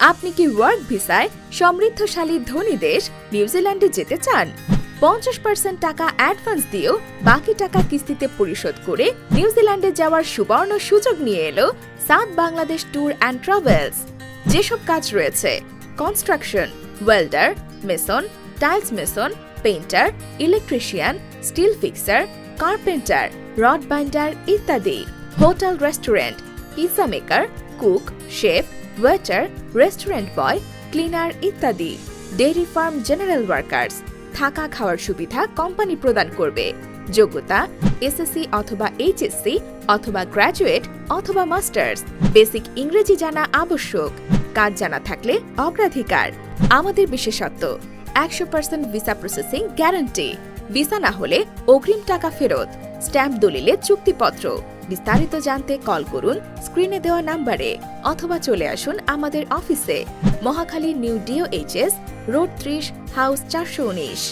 আপনি কি ওয়ার্ক ভিসায় সমৃদ্ধশালী ধনী দেশ নিউজিল্যান্ডে যেতে চান? পঞ্চাশ পার্সেন্ট টাকা অ্যাডভান্স দিয়েও বাকি টাকা কিস্তিতে পরিশোধ করে নিউজিল্যান্ডে যাওয়ার সুবর্ণ সুযোগ নিয়ে এলো সাত বাংলাদেশ ট্যুর অ্যান্ড ট্রাভেলস যেসব কাজ রয়েছে construction welder mason tiles mason painter electrician steel fixer carpenter rod binder ইত্যাদি। Hotel restaurant pizza maker cook chef waiter restaurant boy cleaner ইত্যাদি। ডেইরি ফার্ম জেনারেল ওয়ার্কার্স থাকা খাওয়ার সুবিধা কোম্পানি প্রদান করবে। যোগ্যতা এসএসসি অথবা এইচএসসি অথবা গ্র্যাজুয়েট অথবা মাস্টার্স বেসিক ইংরেজি জানা আবশ্যক। কাজ জানা থাকলে অগ্রাধিকার। আমাদের বিশেষত্ব, একশো percent visa processing guarantee visa না হলে অগ্রিম টাকা ফেরত। স্ট্যাম্প দলিলে চুক্তিপত্র। বিস্তারিত জানতে কল করুন স্ক্রিনে দেওয়া নাম্বারে অথবা চলে আসুন আমাদের অফিসে। মহাখালী নিউ ডিওএইচএস রোড ত্রিশ হাউস চারশো উনিশ।